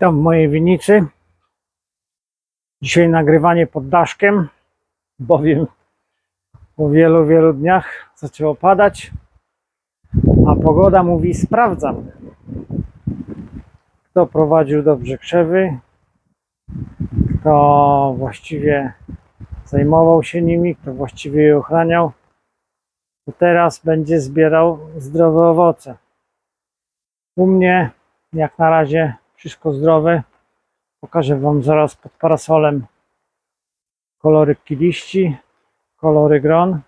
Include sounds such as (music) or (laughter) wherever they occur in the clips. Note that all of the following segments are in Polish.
Witam w mojej winnicy. Dzisiaj nagrywanie pod daszkiem, bowiem po wielu, wielu dniach zaczęło padać, a pogoda mówi sprawdzam. Kto prowadził dobrze krzewy, kto właściwie zajmował się nimi, kto właściwie je ochraniał, to teraz będzie zbierał zdrowe owoce. U mnie jak na razie wszystko zdrowe. Pokażę Wam zaraz pod parasolem kolory liści, kolory gron.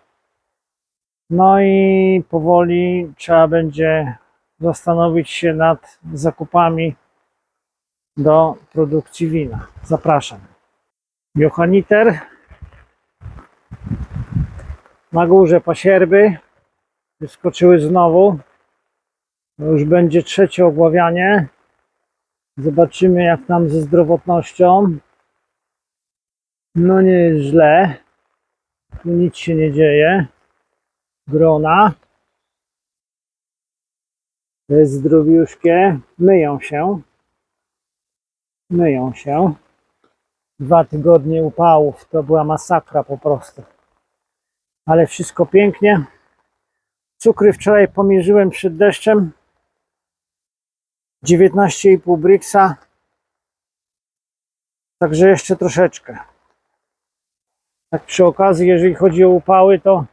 No i powoli trzeba będzie zastanowić się nad zakupami do produkcji wina. Zapraszam. Johanniter. Na górze pasierby. Wyskoczyły znowu. Już będzie trzecie ogławianie. Zobaczymy jak tam ze zdrowotnością. No nie jest źle. Nic się nie dzieje. Grona. Zdrowiuszkie. Myją się. Myją się. Dwa tygodnie upałów. To była masakra po prostu. Ale wszystko pięknie. Cukry wczoraj pomierzyłem przed deszczem. 19,5 Brixa. Także jeszcze troszeczkę. Tak przy okazji, jeżeli chodzi o upały, to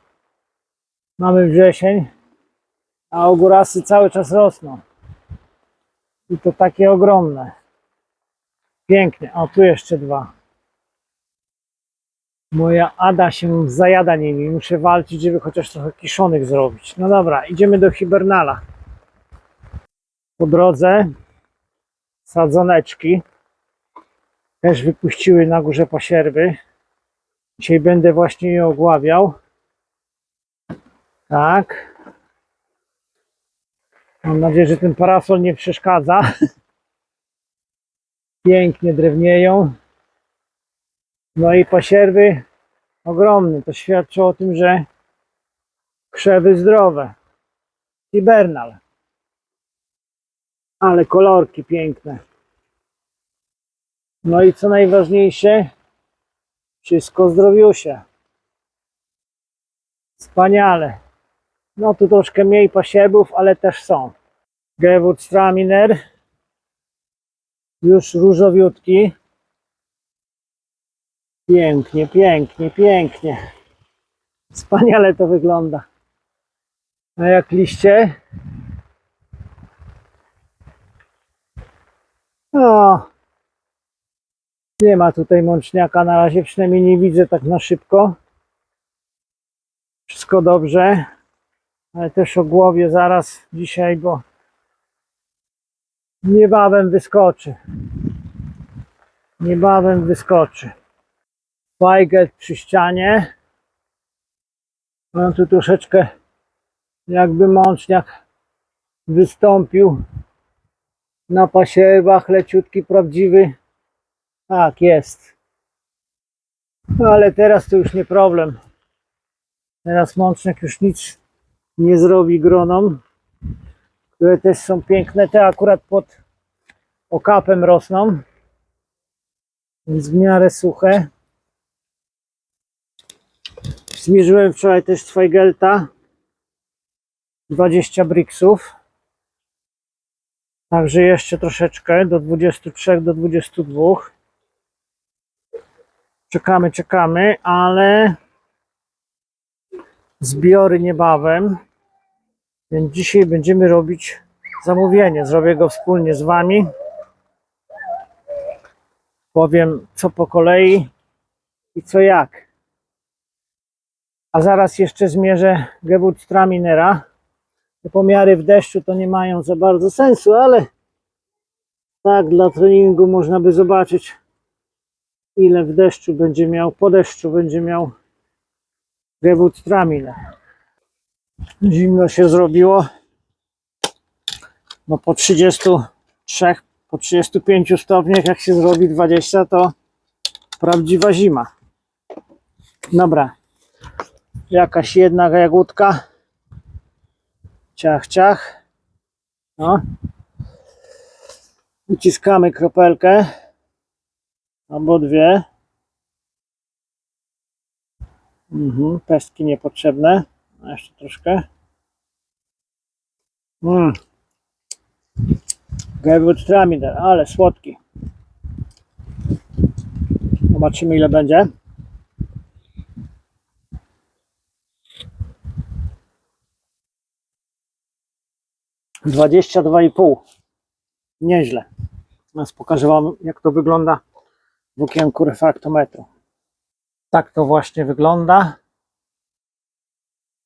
mamy wrzesień, a ogórasy cały czas rosną. I to takie ogromne. Pięknie. O, tu jeszcze dwa. Moja Ada się zajada nimi. Muszę walczyć, żeby chociaż trochę kiszonych zrobić. No dobra, idziemy do hibernala po drodze sadzoneczki też wypuściły na górze pasierby. Dzisiaj będę właśnie je ogławiał. Tak. Mam nadzieję, że ten parasol nie przeszkadza. (laughs) Pięknie drewnieją. No i pasierby ogromne. To świadczy o tym, że krzewy zdrowe. Hibernal. Ale kolorki piękne. No i co najważniejsze, wszystko zdrowiusie. Wspaniale. No tu troszkę mniej pasiebów, ale też są. Gewurztraminer. Już różowiutki. Pięknie, pięknie, pięknie. Wspaniale to wygląda. A jak liście? O, nie ma tutaj mączniaka na razie, przynajmniej nie widzę tak na szybko. Wszystko dobrze, ale też o głowie zaraz dzisiaj, bo niebawem wyskoczy. Niebawem wyskoczy. Fajget przy ścianie. Mam tu troszeczkę jakby mączniak wystąpił na pasierbach leciutki, prawdziwy. Tak, jest. No, ale teraz to już nie problem. Teraz mącznik już nic nie zrobi gronom, które też są piękne. Te akurat pod okapem rosną, więc w miarę suche. Zmierzyłem wczoraj też Zweigelta 20 briksów. Także jeszcze troszeczkę do 23, do 22. Czekamy, czekamy, ale zbiory niebawem. Więc dzisiaj będziemy robić zamówienie. Zrobię go wspólnie z Wami. Powiem co po kolei i co jak. A zaraz jeszcze zmierzę Gewurztraminera. Pomiary w deszczu to nie mają za bardzo sensu, ale tak dla treningu można by zobaczyć ile w deszczu będzie miał, po deszczu będzie miał Gewurztraminer. Zimno się zrobiło. No po 33, po 35 stopniach jak się zrobi 20 to prawdziwa zima. Dobra. Jakaś jedna jagódka. Ciach, ciach. No. Uciskamy kropelkę albo dwie. Mhm, pestki niepotrzebne. A jeszcze troszkę. Mm. Gewürztraminer, ale słodki. Zobaczymy ile będzie. Dwadzieścia dwa i pół. Nieźle. Teraz pokażę Wam, jak to wygląda w okienku refraktometru. Tak to właśnie wygląda.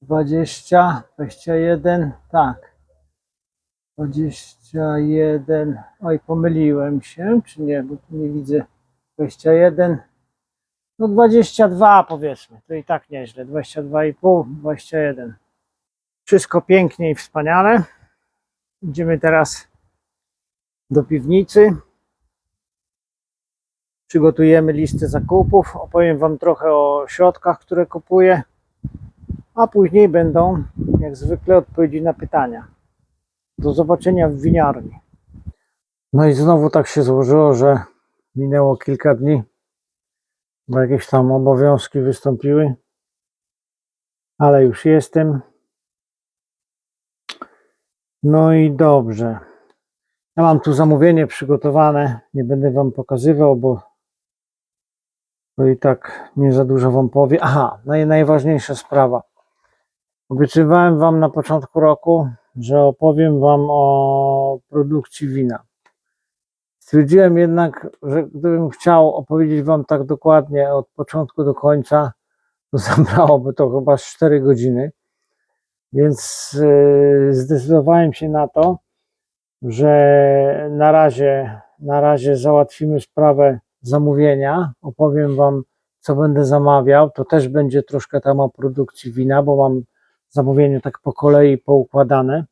20, 21, tak. 21. Oj, pomyliłem się, czy nie, bo tu nie widzę. 21. No 22 powiedzmy, to i tak nieźle. 22,5, 21. Wszystko pięknie i wspaniale. Idziemy teraz do piwnicy. Przygotujemy listę zakupów. Opowiem Wam trochę o środkach, które kupuję. A później będą, jak zwykle, odpowiedzi na pytania. Do zobaczenia w winiarni. No i znowu tak się złożyło, że minęło kilka dni, bo jakieś tam obowiązki wystąpiły. Ale już jestem. No i dobrze. Ja mam tu zamówienie przygotowane. Nie będę Wam pokazywał, bo, bo i tak nie za dużo Wam powie. Aha, naj, najważniejsza sprawa. Obiecywałem Wam na początku roku, że opowiem Wam o produkcji wina. Stwierdziłem jednak, że gdybym chciał opowiedzieć Wam tak dokładnie od początku do końca, to (laughs) zabrałoby to chyba z 4 godziny. Więc yy, zdecydowałem się na to, że na razie, na razie załatwimy sprawę zamówienia. Opowiem Wam, co będę zamawiał. To też będzie troszkę tam o produkcji wina, bo mam zamówienie tak po kolei poukładane.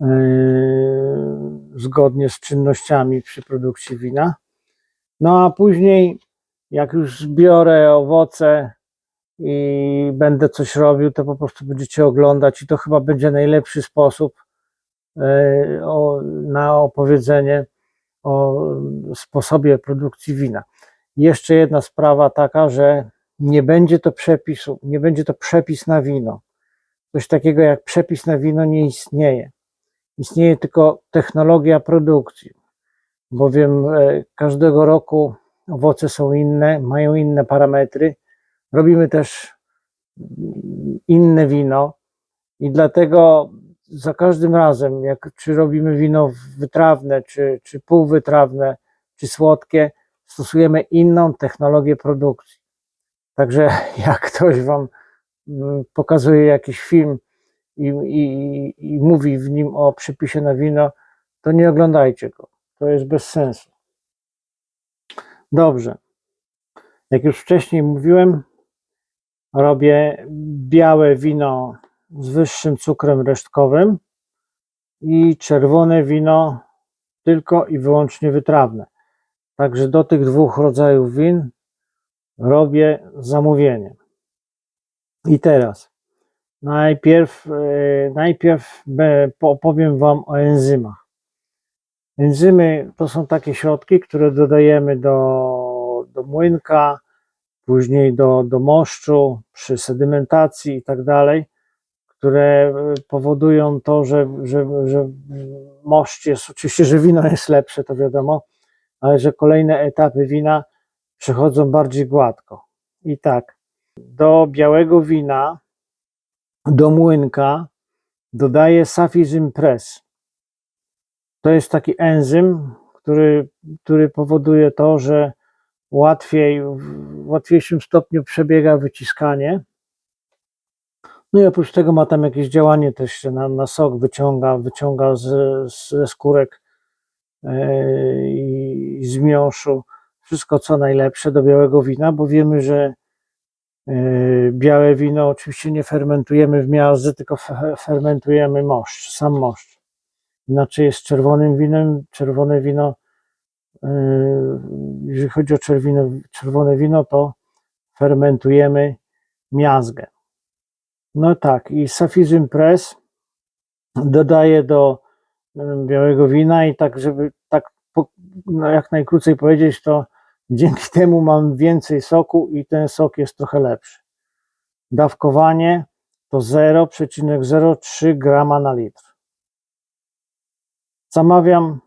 Yy, zgodnie z czynnościami przy produkcji wina. No a później, jak już zbiorę owoce i będę coś robił, to po prostu będziecie oglądać i to chyba będzie najlepszy sposób o, na opowiedzenie o sposobie produkcji wina. Jeszcze jedna sprawa taka, że nie będzie to przepisu, nie będzie to przepis na wino. Coś takiego jak przepis na wino nie istnieje. Istnieje tylko technologia produkcji, bowiem e, każdego roku owoce są inne, mają inne parametry. Robimy też inne wino i dlatego za każdym razem, jak czy robimy wino wytrawne, czy, czy półwytrawne, czy słodkie, stosujemy inną technologię produkcji. Także (laughs) jak ktoś Wam mm, pokazuje jakiś film i, i, i mówi w nim o przepisie na wino, to nie oglądajcie go. To jest bez sensu. Dobrze. Jak już wcześniej mówiłem, robię białe wino z wyższym cukrem resztkowym i czerwone wino tylko i wyłącznie wytrawne. Także do tych dwóch rodzajów win robię zamówienie. I teraz najpierw, e, najpierw be- opowiem Wam o enzymach. Enzymy to są takie środki, które dodajemy do, do młynka, później do, do moszczu, przy sedymentacji i tak dalej, które e, powodują to, że, że, że moszcz jest, oczywiście, że wino jest lepsze, to wiadomo, ale że kolejne etapy wina przechodzą bardziej gładko. I tak, do białego wina, do młynka dodaję Safizym Press. To jest taki enzym, który, który powoduje to, że łatwiej, w łatwiejszym stopniu przebiega wyciskanie. No i oprócz tego ma tam jakieś działanie też na, na sok wyciąga, wyciąga z, ze skórek yy, i z miąższu wszystko co najlepsze do białego wina, bo wiemy, że yy, białe wino oczywiście nie fermentujemy w miazdze, tylko fe- fermentujemy moszcz, sam moszcz. Inaczej jest czerwonym winem. Czerwone wino, jeżeli chodzi o czerwino, czerwone wino, to fermentujemy miazgę. No tak, i Safizym Press dodaję do białego wina i tak, żeby tak no jak najkrócej powiedzieć, to dzięki temu mam więcej soku i ten sok jest trochę lepszy. Dawkowanie to 0,03 grama na litr. Zamawiam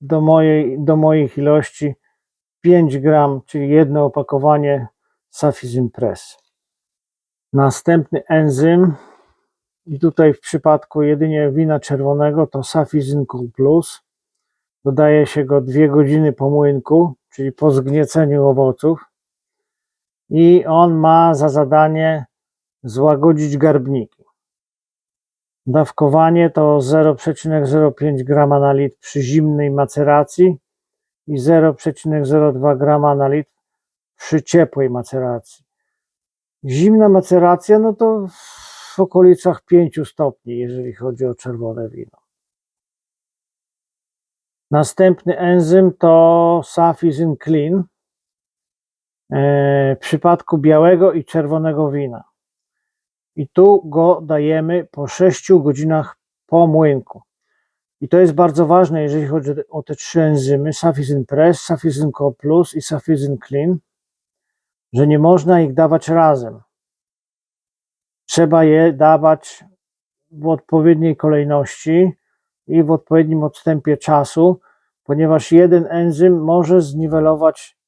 do, mojej, do moich ilości 5 gram, czyli jedno opakowanie Safizin Press. Następny enzym i tutaj w przypadku jedynie wina czerwonego to Safizin Cool Plus. Dodaje się go 2 godziny po młynku, czyli po zgnieceniu owoców. I on ma za zadanie złagodzić garbniki. Dawkowanie to 0,05 grama na litr przy zimnej maceracji i 0,02 grama na litr przy ciepłej maceracji. Zimna maceracja, no to w okolicach 5 stopni, jeżeli chodzi o czerwone wino. Następny enzym to Safizin Clean e, w przypadku białego i czerwonego wina. I tu go dajemy po 6 godzinach po młynku. I to jest bardzo ważne, jeżeli chodzi o te trzy enzymy, Safizin Press, Safizin Co Plus i Safizin Clean, że nie można ich dawać razem. Trzeba je dawać w odpowiedniej kolejności i w odpowiednim odstępie czasu, ponieważ jeden enzym może zniwelować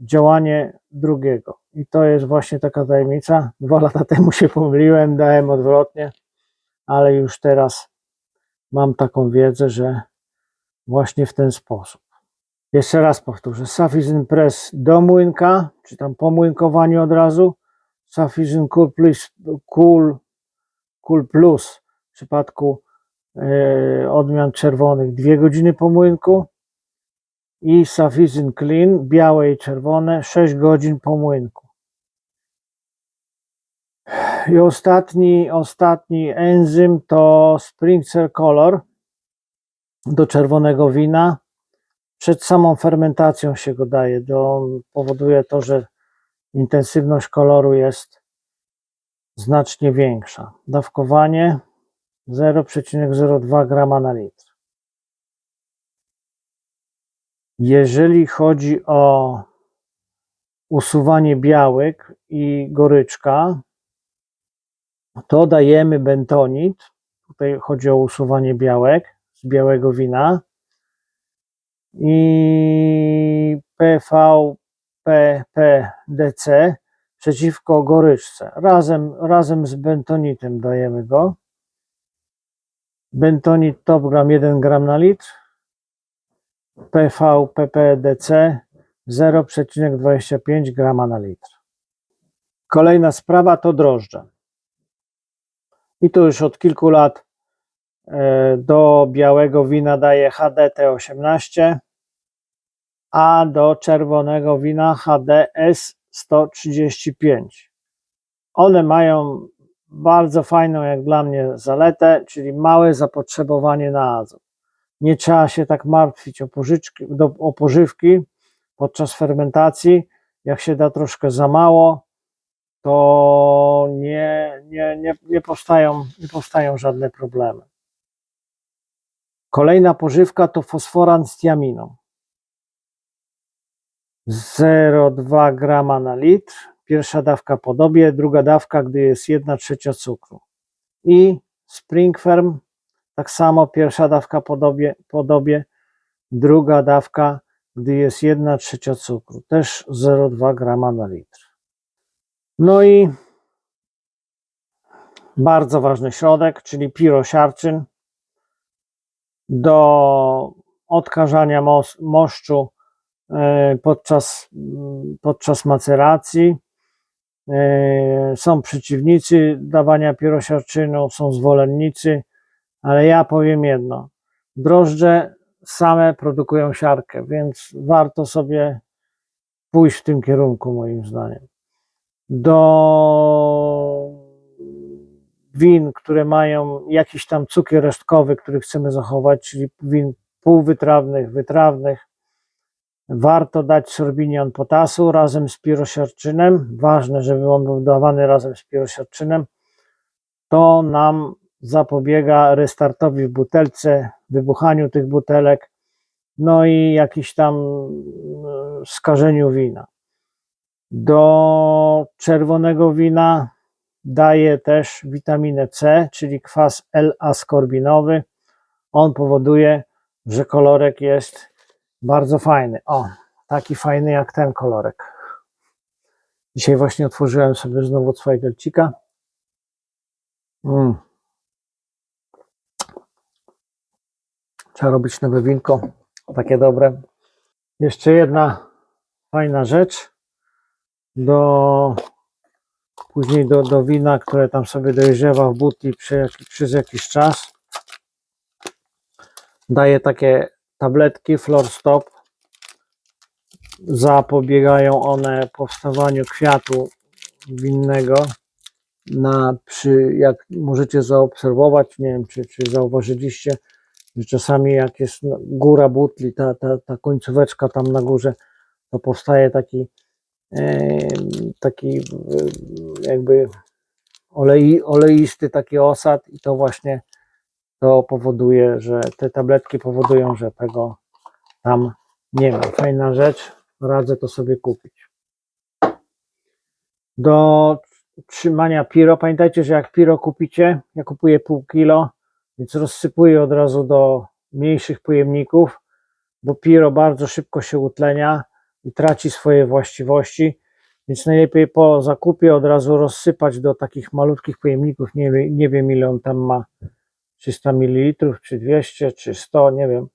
działanie drugiego. I to jest właśnie taka tajemnica. Dwa lata temu się pomyliłem, dałem odwrotnie, ale już teraz mam taką wiedzę, że właśnie w ten sposób. Jeszcze raz powtórzę. Safizin Press do młynka, czy tam po młynkowaniu od razu. Safizin Cool Plus, cool, cool Plus w przypadku e, odmian czerwonych 2 godziny po młynku i Safizin Clean, białe i czerwone, 6 godzin po młynku. I ostatni, ostatni enzym to Springcer Color do czerwonego wina. Przed samą fermentacją się go daje. On powoduje to, że intensywność koloru jest znacznie większa. Dawkowanie 0,02 grama na litr. Jeżeli chodzi o usuwanie białek i goryczka, to dajemy bentonit. Tutaj chodzi o usuwanie białek z białego wina. I PVPPDC przeciwko goryczce. Razem, razem z bentonitem dajemy go. Bentonit top gram 1 gram na litr. PVPPDC 0,25 grama na litr. Kolejna sprawa to drożdże. I tu już od kilku lat e, do białego wina daję HDT18, a do czerwonego wina HDS 135. One mają bardzo fajną, jak dla mnie, zaletę, czyli małe zapotrzebowanie na azot. Nie trzeba się tak martwić o, pożyczki, o pożywki podczas fermentacji. Jak się da troszkę za mało, to nie, nie, nie, nie, powstają, nie powstają żadne problemy. Kolejna pożywka to fosforan z tiaminą. 0,2 grama na litr. Pierwsza dawka po dobie, druga dawka, gdy jest 1 trzecia cukru. I Springferm, tak samo pierwsza dawka po dobie, po dobie druga dawka, gdy jest 1 trzecia cukru. Też 0,2 grama na litr. No i bardzo ważny środek, czyli pirosiarczyn do odkażania mos- moszczu e, podczas, podczas maceracji. E, Są przeciwnicy dawania pirosiarczynu, są zwolennicy, ale ja powiem jedno. Drożdże same produkują siarkę, więc warto sobie pójść w tym kierunku, moim zdaniem do win, które mają jakiś tam cukier resztkowy, który chcemy zachować, czyli win półwytrawnych, wytrawnych, warto dać sorbinion potasu razem z pirosiarczynem. Ważne, żeby on był dawany razem z pirosiarczynem. To nam zapobiega restartowi w butelce wybuchaniu tych butelek, no i jakiś tam e, skażeniu wina. Do czerwonego wina daje też witaminę C, czyli kwas L-askorbinowy. On powoduje, że kolorek jest bardzo fajny. O, taki fajny jak ten kolorek. Dzisiaj właśnie otworzyłem sobie znowu Zweigelcika. Mm. Trzeba robić nowe winko, takie dobre. Jeszcze jedna fajna rzecz do później do, do wina, które tam sobie dojrzewa w butli przez jakiś czas. Daję takie tabletki Flor Stop. Zapobiegają one powstawaniu kwiatu winnego. Na, przy, jak możecie zaobserwować, nie wiem czy, czy zauważyliście, że czasami jak jest góra butli, ta, ta, ta końcóweczka tam na górze, to powstaje taki taki jakby olei, oleisty taki osad i to właśnie to powoduje, że te tabletki powodują, że tego tam nie ma. Fajna rzecz, radzę to sobie kupić. Do trzymania piro, pamiętajcie, że jak piro kupicie, ja kupuję pół kilo, więc rozsypuję od razu do mniejszych pojemników, bo piro bardzo szybko się utlenia i traci swoje właściwości, więc najlepiej po zakupie od razu rozsypać do takich malutkich pojemników, nie, nie wiem ile on tam ma, 300 ml, czy 200, czy 100, nie wiem.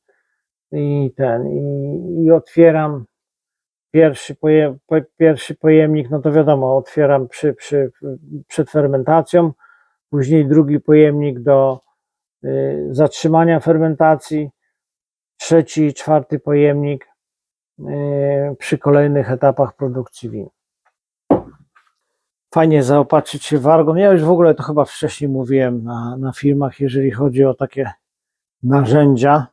I ten, i, i otwieram pierwszy, poje, po, pierwszy pojemnik, no to wiadomo, otwieram przy, przy, przed fermentacją, później drugi pojemnik do y, zatrzymania fermentacji, trzeci, czwarty pojemnik przy kolejnych etapach produkcji win. Fajnie zaopatrzyć się w argon. Ja już w ogóle to chyba wcześniej mówiłem na, na filmach, jeżeli chodzi o takie narzędzia.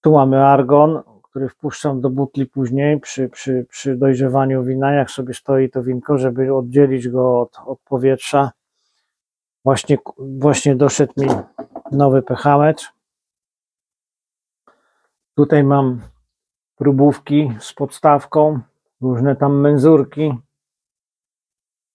Tu mamy argon, który wpuszczam do butli później przy, przy, przy dojrzewaniu wina, jak sobie stoi to winko, żeby oddzielić go od, od powietrza. Właśnie, właśnie doszedł mi nowy pH-metr. Tutaj mam próbówki z podstawką, różne tam menzurki,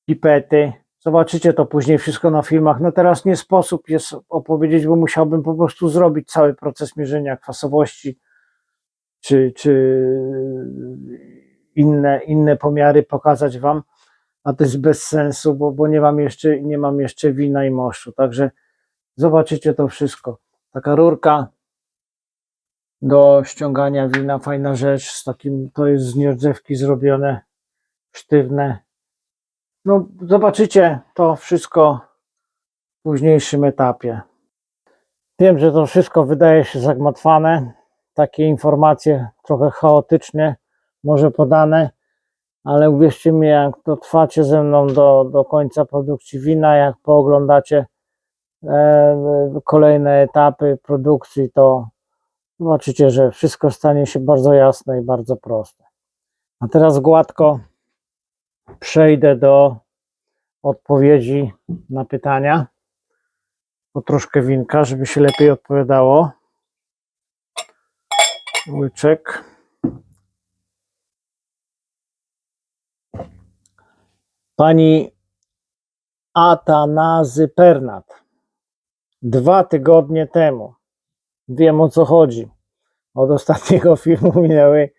pipety. Zobaczycie to później wszystko na filmach. No teraz nie sposób jest opowiedzieć, bo musiałbym po prostu zrobić cały proces mierzenia kwasowości, czy, czy inne, inne pomiary pokazać Wam, a to jest bez sensu, bo, bo nie, mam jeszcze, nie mam jeszcze wina i moszczu. Także zobaczycie to wszystko. Taka rurka do ściągania wina, fajna rzecz, z takim, to jest z nierdzewki zrobione, sztywne. No, zobaczycie to wszystko w późniejszym etapie. Wiem, że to wszystko wydaje się zagmatwane, takie informacje trochę chaotycznie, może podane, ale uwierzcie mi, jak to trwacie ze mną do, do końca produkcji wina, jak pooglądacie e, kolejne etapy produkcji, to zobaczycie, że wszystko stanie się bardzo jasne i bardzo proste. A teraz gładko przejdę do odpowiedzi na pytania. Po troszkę winka, żeby się lepiej odpowiadało. Łyczek. Pani Atanazy Pernat. Dwa tygodnie temu. Wiem o co chodzi. Od ostatniego (laughs) filmu minęły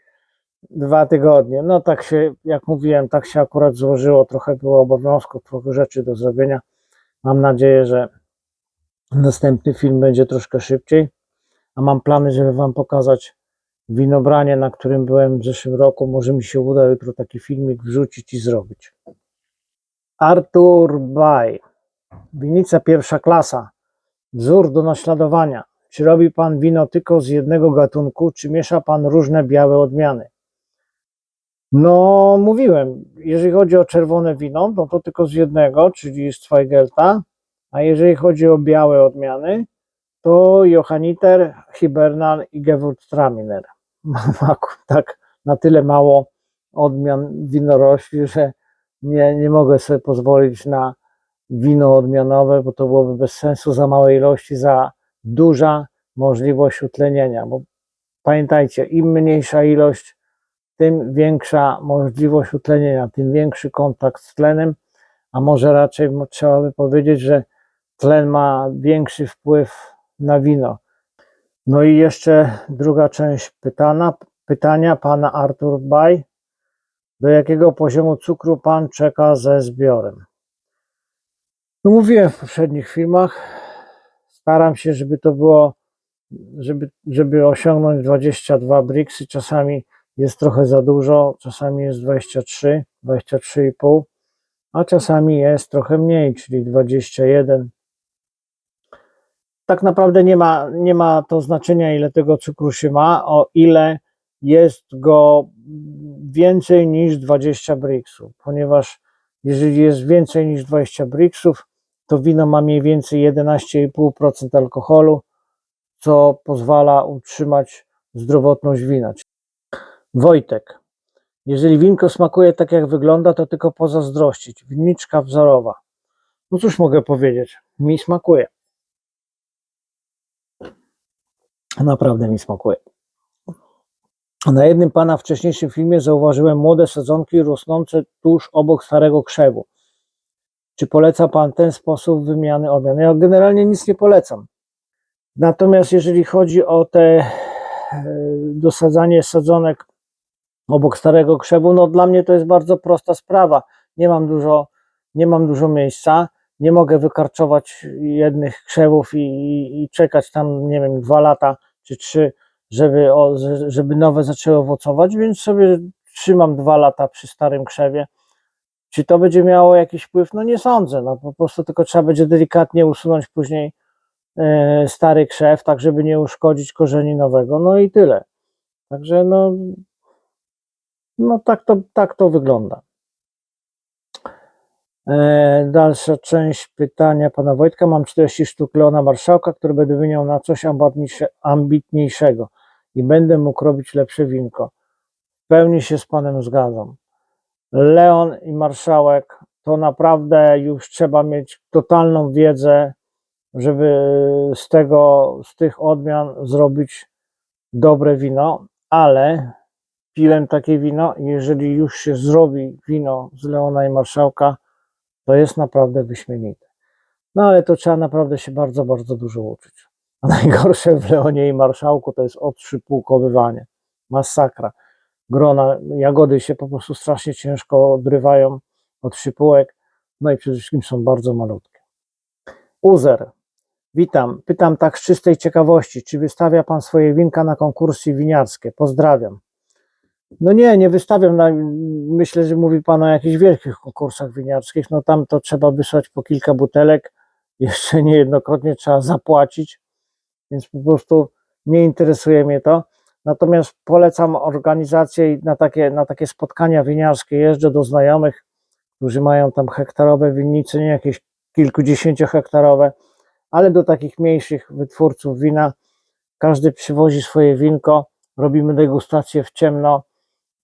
dwa tygodnie. No tak się, jak mówiłem, tak się akurat złożyło. Trochę było obowiązków, trochę rzeczy do zrobienia. Mam nadzieję, że następny film będzie troszkę szybciej. A mam plany, żeby Wam pokazać winobranie, na którym byłem w zeszłym roku. Może mi się uda jutro taki filmik wrzucić i zrobić. Artur Baj. Winica pierwsza klasa. Wzór do naśladowania. Czy robi Pan wino tylko z jednego gatunku, czy miesza Pan różne białe odmiany? No, mówiłem, jeżeli chodzi o czerwone wino, no to tylko z jednego, czyli z Zweigelta, a jeżeli chodzi o białe odmiany, to Johanniter, Hibernal i Gewürztraminer. (laughs) Mam tak na tyle mało odmian winorośli, że nie, nie mogę sobie pozwolić na wino odmianowe, bo to byłoby bez sensu, za małe ilości, za duża możliwość utlenienia, bo pamiętajcie, im mniejsza ilość, tym większa możliwość utlenienia, tym większy kontakt z tlenem, a może raczej trzeba by powiedzieć, że tlen ma większy wpływ na wino. No i jeszcze druga część pytania, pytania pana Artur Baj. Do jakiego poziomu cukru pan czeka ze zbiorem? No mówiłem w poprzednich filmach, staram się, żeby to było, żeby, żeby osiągnąć 22 briksy. Czasami jest trochę za dużo, czasami jest 23, 23,5, a czasami jest trochę mniej, czyli 21. Tak naprawdę nie ma, nie ma to znaczenia, ile tego cukru się ma, o ile jest go więcej niż 20 briksów, ponieważ jeżeli jest więcej niż 20 briksów, to wino ma mniej więcej 11,5% alkoholu, co pozwala utrzymać zdrowotność wina. Wojtek, jeżeli winko smakuje tak jak wygląda, to tylko pozazdrościć. Winniczka wzorowa. No cóż mogę powiedzieć, mi smakuje. Naprawdę mi smakuje. Na jednym pana wcześniejszym filmie zauważyłem młode sadzonki rosnące tuż obok starego krzewu. Czy poleca pan ten sposób wymiany odmian? Ja generalnie nic nie polecam. Natomiast jeżeli chodzi o te e, dosadzanie sadzonek obok starego krzewu, no dla mnie to jest bardzo prosta sprawa. Nie mam dużo, nie mam dużo miejsca, nie mogę wykarczować jednych krzewów i, i, i czekać tam, nie wiem, dwa lata czy trzy, żeby, o, żeby nowe zaczęły owocować, więc sobie trzymam dwa lata przy starym krzewie. Czy to będzie miało jakiś wpływ? No nie sądzę. No po prostu tylko trzeba będzie delikatnie usunąć później e, stary krzew, tak żeby nie uszkodzić korzeni nowego. No i tyle. Także no, no tak, to, tak to wygląda. E, dalsza część pytania pana Wojtka. Mam 40 sztuk Leona Marszałka, które będę wymieniał na coś ambitniejsze- ambitniejszego i będę mógł robić lepsze winko. W pełni się z panem zgadzam. Leon i Marszałek to naprawdę już trzeba mieć totalną wiedzę, żeby z tego, z tych odmian zrobić dobre wino, ale piłem takie wino i jeżeli już się zrobi wino z Leona i Marszałka, to jest naprawdę wyśmienite. No ale to trzeba naprawdę się bardzo, bardzo dużo uczyć. A najgorsze w Leonie i Marszałku to jest odszczypółkowywanie. Masakra. Grona, jagody się po prostu strasznie ciężko odrywają od szypułek, no i przede wszystkim są bardzo malutkie. Uzer, witam. Pytam tak z czystej ciekawości, czy wystawia Pan swoje winka na konkursy winiarskie? Pozdrawiam. No nie, nie wystawiam. Na, myślę, że mówi Pan o jakichś wielkich konkursach winiarskich. No tam to trzeba wysłać po kilka butelek. (laughs) Jeszcze niejednokrotnie trzeba zapłacić, więc po prostu nie interesuje mnie to. Natomiast polecam organizację na takie, na takie spotkania winiarskie. Jeżdżę do znajomych, którzy mają tam hektarowe winnice, nie jakieś kilkudziesięciohektarowe, ale do takich mniejszych wytwórców wina. Każdy przywozi swoje winko, robimy degustację w ciemno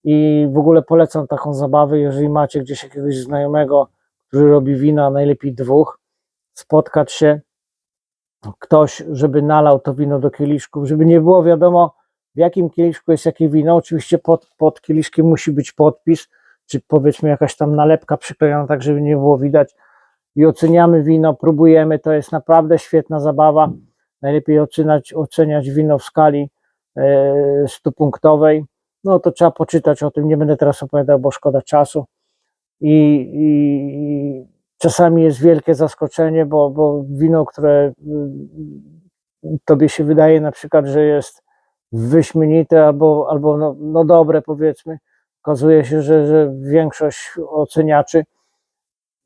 i w ogóle polecam taką zabawę, jeżeli macie gdzieś jakiegoś znajomego, który robi wina, najlepiej dwóch, spotkać się, ktoś, żeby nalał to wino do kieliszków, żeby nie było wiadomo, w jakim kieliszku jest jakie wino. Oczywiście pod, pod kieliszkiem musi być podpis, czy powiedzmy jakaś tam nalepka przyklejona, tak żeby nie było widać. I oceniamy wino, próbujemy. To jest naprawdę świetna zabawa. Najlepiej oceniać, oceniać wino w skali e, stupunktowej. No to trzeba poczytać o tym. Nie będę teraz opowiadał, bo szkoda czasu. I, i, czasami jest wielkie zaskoczenie, bo, bo wino, które y, tobie się wydaje na przykład, że jest wyśmienite albo, albo no, no dobre powiedzmy, okazuje się, że, że większość oceniaczy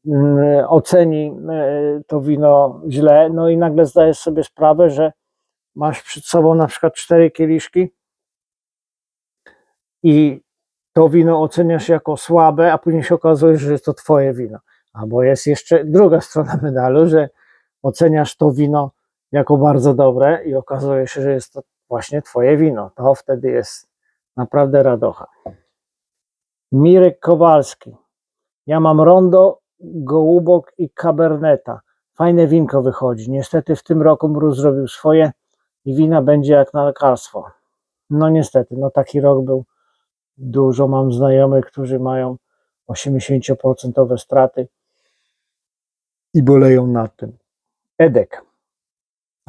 mm, oceni e, to wino źle, no i nagle zdajesz sobie sprawę, że masz przed sobą na przykład cztery kieliszki i to wino oceniasz jako słabe, a później się okazuje, że jest to twoje wino. Albo jest jeszcze druga strona medalu, że oceniasz to wino jako bardzo dobre i okazuje się, że jest to właśnie twoje wino. To wtedy jest naprawdę radocha. Mirek Kowalski. Ja mam rondo, gołubok i kaberneta. Fajne winko wychodzi. Niestety w tym roku mróz zrobił swoje. i wina będzie jak na lekarstwo. No niestety, no taki rok był. Dużo mam znajomych, którzy mają 80% straty i boleją nad tym. Edek.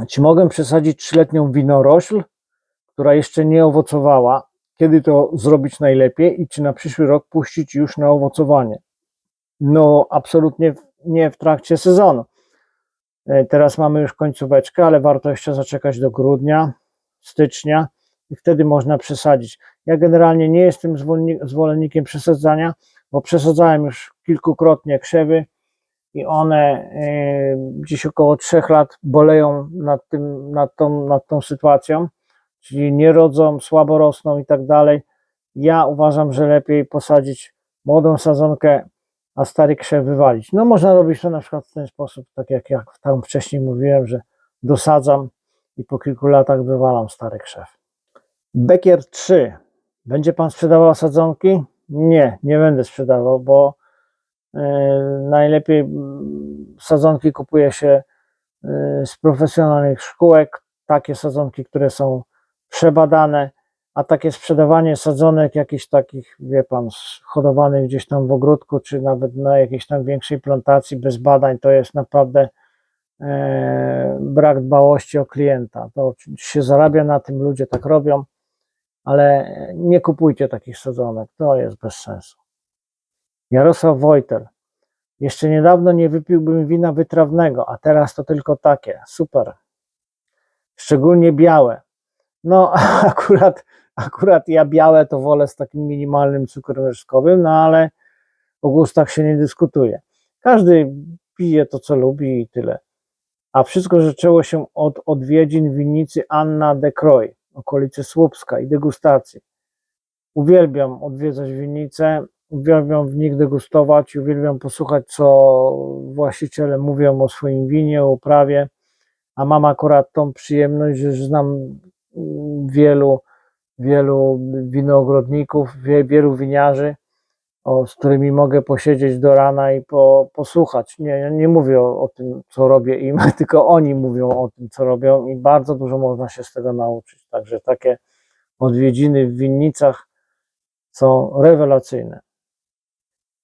Czy mogę przesadzić trzyletnią winorośl, która jeszcze nie owocowała? Kiedy to zrobić najlepiej i czy na przyszły rok puścić już na owocowanie? No, absolutnie nie w trakcie sezonu. E, Teraz mamy już końcóweczkę, ale warto jeszcze zaczekać do grudnia, stycznia i wtedy można przesadzić. Ja generalnie nie jestem zwolennikiem przesadzania, bo przesadzałem już kilkukrotnie krzewy i one e, gdzieś około trzech lat boleją nad, tym, nad, tą, nad tą sytuacją, czyli nie rodzą, słabo rosną i tak dalej. Ja uważam, że lepiej posadzić młodą sadzonkę, a stary krzew wywalić. No można robić to na przykład w ten sposób, tak jak ja tam wcześniej mówiłem, że dosadzam i po kilku latach wywalam stary krzew. Bekier 3. Będzie pan sprzedawał sadzonki? Nie, nie będę sprzedawał, bo e, najlepiej sadzonki kupuje się e, z profesjonalnych szkółek, takie sadzonki, które są przebadane, a takie sprzedawanie sadzonek jakichś takich, wie pan, hodowanych gdzieś tam w ogródku, czy nawet na jakiejś tam większej plantacji bez badań, to jest naprawdę e, brak dbałości o klienta. To się zarabia na tym, ludzie tak robią, ale nie kupujcie takich sadzonek, to jest bez sensu. Jarosław Wojtel. Jeszcze niedawno nie wypiłbym wina wytrawnego, a teraz to tylko takie. Super. Szczególnie białe. No, (laughs) akurat, akurat ja białe to wolę z takim minimalnym cukrem rzodkowym, no ale o gustach się nie dyskutuje. Każdy pije to, co lubi i tyle. A wszystko zaczęło się od odwiedzin winnicy Anna de Croy, okolicy Słupska i degustacji. Uwielbiam odwiedzać winnice, uwielbiam w nich degustować, uwielbiam posłuchać, co właściciele mówią o swoim winie, o uprawie, a mam akurat tą przyjemność, że znam wielu, wielu winogrodników, wie- wielu winiarzy, o, z którymi mogę posiedzieć do rana i po, posłuchać. Nie, nie mówię o, o tym, co robię im, (laughs) tylko oni mówią o tym, co robią i bardzo dużo można się z tego nauczyć. Także takie odwiedziny w winnicach są rewelacyjne.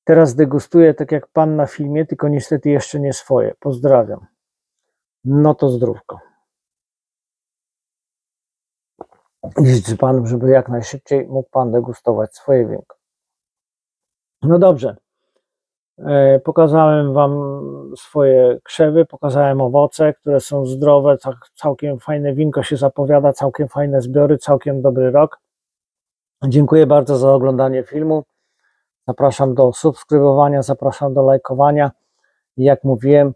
Teraz degustuję tak jak pan na filmie, tylko niestety jeszcze nie swoje. Pozdrawiam. No to zdrówko. I życzę panu, żeby jak najszybciej mógł pan degustować swoje winko. No dobrze. E, Pokazałem Wam swoje krzewy, pokazałem owoce, które są zdrowe, cał- całkiem fajne winko się zapowiada, całkiem fajne zbiory, całkiem dobry rok. Dziękuję bardzo za oglądanie filmu. Zapraszam do subskrybowania, zapraszam do lajkowania. Jak mówiłem,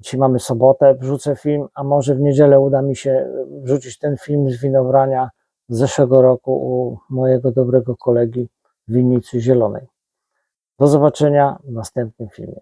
dzisiaj mamy sobotę, wrzucę film, a może w niedzielę uda mi się wrzucić ten film z winobrania z zeszłego roku u mojego dobrego kolegi w winnicy zielonej. Do zobaczenia w następnym filmie.